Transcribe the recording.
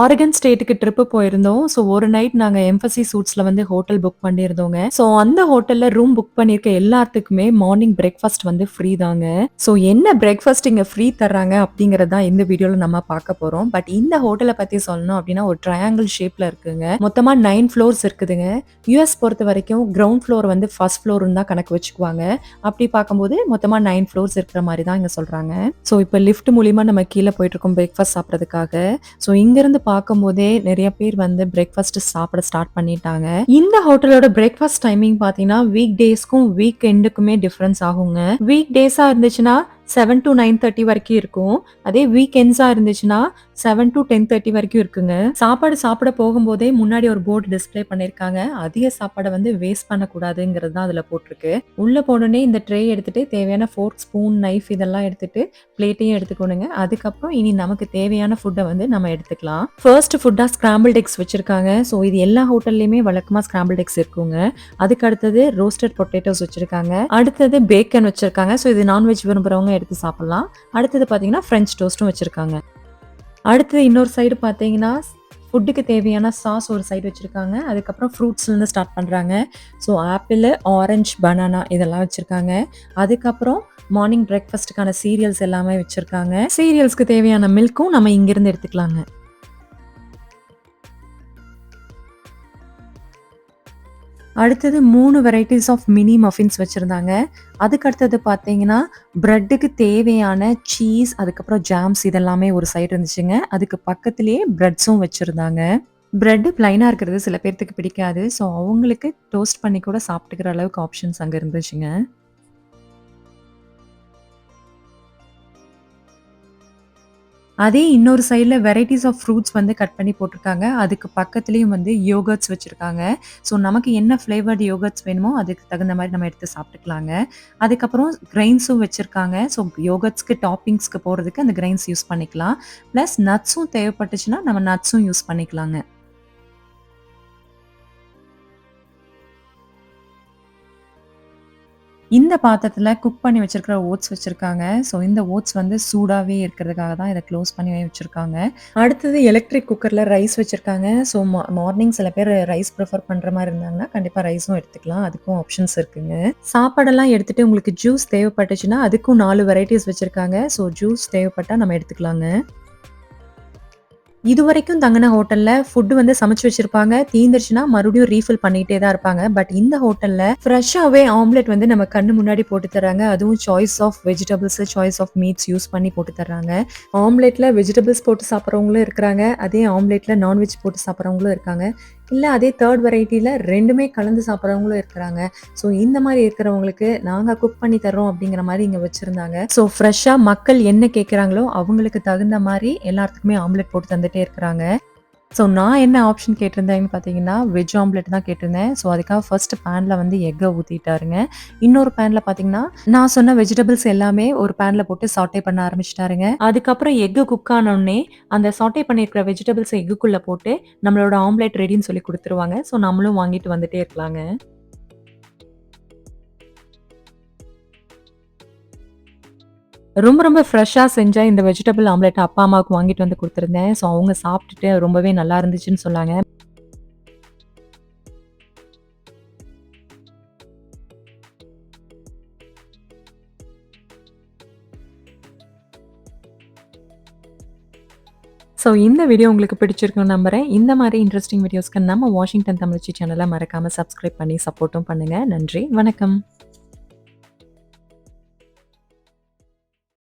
Oregon ஸ்டேட்டுக்கு trip போயிருந்தோம். So ஒரு நைட் நாங்கள் எம்பசி சூட்ஸில் வந்து ஹோட்டல் புக் பண்ணியிருந்தோங்க. ஸோ அந்த ஹோட்டலில் ரூம் புக் பண்ணியிருக்க எல்லாத்துக்குமே மார்னிங் பிரேக்ஃபாஸ்ட் வந்து ஃப்ரீ தாங்க. ஸோ என்ன பிரேக்ஃபாஸ்ட் இங்கே ஃப்ரீ தர்றாங்க அப்படிங்கிறது தான் இந்த வீடியோவில் நம்ம பார்க்க போகிறோம் பட் இந்த ஹோட்டலை பற்றி சொல்லணும் அப்படின்னா ஒரு ட்ரையாங்கிள் ஷேப்பில் இருக்குங்க. மொத்தமாக நைன் ஃப்ளோர்ஸ் இருக்குதுங்க. யூஎஸ் பொறுத்த வரைக்கும் கிரவுண்ட் ஃப்ளோர் வந்து ஃபர்ஸ்ட் ஃப்ளோர்னு தான் கணக்கு வச்சுக்குவாங்க. அப்படி பார்க்கும்போது மொத்தமாக நைன் ஃப்ளோர்ஸ் இருக்கிற மாதிரி தான் இங்கே சொல்கிறாங்க ஸோ இப்போ லிஃப்ட் மூலியமாக நம்ம கீழே போயிட்டுருக்கோம் பிரேக்ஃபாஸ்ட் சாப்பிட்றதுக்காக ஸோ இங்கிருந்து பார்க்கும்போதே நிறைய பேர் வந்து பிரேக்ஃபாஸ்ட் சாப்பிட ஸ்டார்ட் பண்ணிட்டாங்க. இந்த ஹோட்டலோட பிரேக்ஃபாஸ்ட் டைமிங் பார்த்தீங்கன்னா, வீக் டேஸ்க்கும், வீக் எண்டுக்குமே டிஃபரன்ஸ் ஆகுங்க. வீக் டேஸா இருந்துச்சுன்னா செவன் டு நைன் தேர்ட்டி வரைக்கும் இருக்கும். அதே வீக்கெண்ட்ஸாக இருந்துச்சுன்னா 7 டூ 10:30 வரைக்கும் இருக்குங்க. சாப்பாடு சாப்பிட போகும்போதே முன்னாடி ஒரு போர்டு டிஸ்ப்ளே பண்ணியிருக்காங்க. அதிக சாப்பாடை வந்து வேஸ்ட் பண்ணக்கூடாதுங்கிறது தான் அதில் போட்டிருக்கு. உள்ளே போனோடனே இந்த ட்ரே எடுத்துகிட்டு தேவையான ஃபோர்க், ஸ்பூன், நைஃப் இதெல்லாம் எடுத்துகிட்டு பிளேட்டையும் எடுத்துக்கணுங்க. அதுக்கப்புறம் இனி நமக்கு தேவையான ஃபுட்டை வந்து நம்ம எடுத்துக்கலாம். ஃபர்ஸ்ட் ஃபுட்டாக ஸ்கிராம்பிள்ட் டெக்ஸ் வச்சுருக்காங்க ஸோ இது எல்லா ஹோட்டல்லையுமே வழக்கமாக ஸ்கிராம்பிள்ட் டெக்ஸ் இருக்குங்க. அதுக்கு அடுத்தது ரோஸ்டட் பொட்டேட்டோஸ் வச்சுருக்காங்க அடுத்தது பேக்கன் வச்சுருக்காங்க ஸோ இது நான்வெஜ் எடுத்து சாப்பிட்லாம். அடுத்தது பார்த்தீங்கன்னா, ஃப்ரெஞ்ச் டோஸ்ட்டும் வச்சுருக்காங்க. அடுத்தது இன்னொரு சைடு பார்த்தீங்கன்னா, ஃபுட்டுக்கு தேவையான சாஸ் ஒரு சைடு வச்சுருக்காங்க. அதுக்கப்புறம் ஃப்ரூட்ஸ்லேருந்து ஸ்டார்ட் பண்ணுறாங்க ஸோ ஆப்பிளு, ஆரஞ்ச், பனானா இதெல்லாம் வச்சுருக்காங்க. அதுக்கப்புறம் மார்னிங் பிரேக்ஃபாஸ்ட்டுக்கான சீரியல்ஸ் எல்லாமே வச்சுருக்காங்க. சீரியல்ஸ்க்கு தேவையான மில்க்கும் நம்ம இங்கேருந்து எடுத்துக்கலாங்க. அடுத்தது மூணு வெரைட்டிஸ் ஆஃப் மினி மஃபின்ஸ் வச்சுருந்தாங்க அதுக்கு அடுத்தது பார்த்தீங்கன்னா, ப்ரெட்டுக்கு தேவையான சீஸ், அதுக்கப்புறம் ஜாம்ஸ் இதெல்லாமே ஒரு சைடு இருந்துச்சுங்க. அதுக்கு பக்கத்திலேயே ப்ரெட்ஸும் வச்சுருந்தாங்க ப்ரெட்டு பிளைனாக இருக்கிறது சில பேர்த்துக்கு பிடிக்காது. ஸோ அவங்களுக்கு டோஸ்ட் பண்ணி கூட சாப்பிட்டுக்கிற அளவுக்கு ஆப்ஷன்ஸ் அங்கே இருந்துச்சுங்க. அதே இன்னொரு சைடில் வெரைட்டிஸ் ஆஃப் ஃப்ரூட்ஸ் வந்து கட் பண்ணி போட்டிருக்காங்க. அதுக்கு பக்கத்துலேயும் வந்து யோகர்ட்ஸ் வச்சுருக்காங்க ஸோ நமக்கு என்ன ஃப்ளேவர்டு யோகர்ட்ஸ் வேணுமோ அதுக்கு தகுந்த மாதிரி நம்ம எடுத்து சாப்பிட்டுக்கலாங்க. அதுக்கப்புறம் கிரெயின்ஸும் வச்சுருக்காங்க ஸோ யோகர்ட்ஸ்க்கு டாப்பிங்ஸ்க்கு போகிறதுக்கு அந்த கிரெயின்ஸ் யூஸ் பண்ணிக்கலாம். ப்ளஸ் நட்ஸும் தேவைப்பட்டுச்சுன்னா நம்ம நட்ஸும் யூஸ் பண்ணிக்கலாங்க. இந்த பாத்திரத்தில் குக் பண்ணி வச்சிருக்கிற ஓட்ஸ் வச்சுருக்காங்க ஸோ இந்த ஓட்ஸ் வந்து சூடாகவே இருக்கிறதுக்காக தான் இதை க்ளோஸ் பண்ணி வச்சுருக்காங்க அடுத்தது எலக்ட்ரிக் குக்கரில் ரைஸ் வச்சுருக்காங்க ஸோ மா மார்னிங் சில பேர் ரைஸ் ப்ரிஃபர் பண்ணுற மாதிரி இருந்தாங்கன்னா, கண்டிப்பாக ரைஸும் எடுத்துக்கலாம். அதுக்கும் ஆப்ஷன்ஸ் இருக்குங்க. சாப்பாடெல்லாம் எடுத்துட்டு உங்களுக்கு ஜூஸ் தேவைப்பட்டுச்சுன்னா, அதுக்கும் நாலு வெரைட்டிஸ் வச்சுருக்காங்க ஸோ ஜூஸ் தேவைப்பட்டால் நம்ம எடுத்துக்கலாங்க. இதுவரைக்கும் தங்கின ஹோட்டல்ல ஃபுட் வந்து சமைச்சு வச்சிருப்பாங்க. தீந்துருச்சுன்னா மறுபடியும் ரீஃபில் பண்ணிட்டே தான் இருப்பாங்க. பட் இந்த ஹோட்டல்ல ஃப்ரெஷ்ஷாவே ஆம்லெட் வந்து நம்ம கண்ணு முன்னாடி போட்டு தர்றாங்க. அதுவும் choice of vegetables, choice of meats use பண்ணி போட்டு தர்றாங்க. ஆம்லெட்ல வெஜிடபிள்ஸ் போட்டு சாப்பிட்றவங்களும் இருக்கிறாங்க. அதே ஆம்லெட்ல நான்வெஜ் போட்டு சாப்பிட்றவங்களும் இருக்காங்க. இல்லை அதே தேர்ட் வெரைட்டியில் ரெண்டுமே கலந்து சாப்பிட்றவங்களும் இருக்கிறாங்க. ஸோ இந்த மாதிரி இருக்கிறவங்களுக்கு நாங்கள் குக் பண்ணி தர்றோம் அப்படிங்கிற மாதிரி இங்கே வச்சுருந்தாங்க ஸோ ஃப்ரெஷ்ஷாக மக்கள் என்ன கேட்குறாங்களோ அவங்களுக்கு தகுந்த மாதிரி எல்லாத்துக்குமே ஆம்லெட் போட்டு தந்துட்டே இருக்கிறாங்க. ஸோ நான் என்ன ஆப்ஷன் கேட்டிருந்தேன்னு பார்த்தீங்கன்னா, வெஜ் ஆம்லெட் தான் கேட்டிருந்தேன். ஸோ அதுக்காக ஃபர்ஸ்ட் பேனில் வந்து எக்கை ஊற்றிட்டாருங்க இன்னொரு பேனில் பார்த்தீங்கன்னா, நான் சொன்ன வெஜிடபிள்ஸ் எல்லாமே ஒரு பேனில் போட்டு சாட்டே பண்ண ஆரம்பிச்சிட்டாருங்க அதுக்கப்புறம் எக் குக் ஆனோடனே அந்த சாட்டே பண்ணியிருக்கிற வெஜிடபிள்ஸ் எக்குக்குள்ளே போட்டு நம்மளோட ஆம்லெட் ரெடின்னு சொல்லி கொடுத்துருவாங்க ஸோ நம்மளும் வாங்கிட்டு வந்துட்டே இருக்கலாங்க. ரொம்ப ரொம்ப ஃப்ரெஷ்ஷாக செஞ்ச இந்த வெஜிடபிள் ஆம்லெட் அப்பா, அம்மாவுக்கு வாங்கிட்டு வந்து குடுத்துருந்தேன். ஸோ அவங்க சாப்பிட்டுட்டு ரொம்பவே நல்லா இருந்துச்சுன்னு சொன்னாங்க. ஸோ இந்த வீடியோ உங்களுக்கு பிடிச்சிருக்குன்னு நம்புறேன். இந்த மாதிரி இன்ட்ரெஸ்டிங் வீடியோஸ்க்கு நம்ம வாஷிங்டன் தமிழ்ச்சி சேனலை மறக்காம சப்ஸ்கிரைப் பண்ணி சப்போர்ட்டும் பண்ணுங்க. நன்றி. வணக்கம்.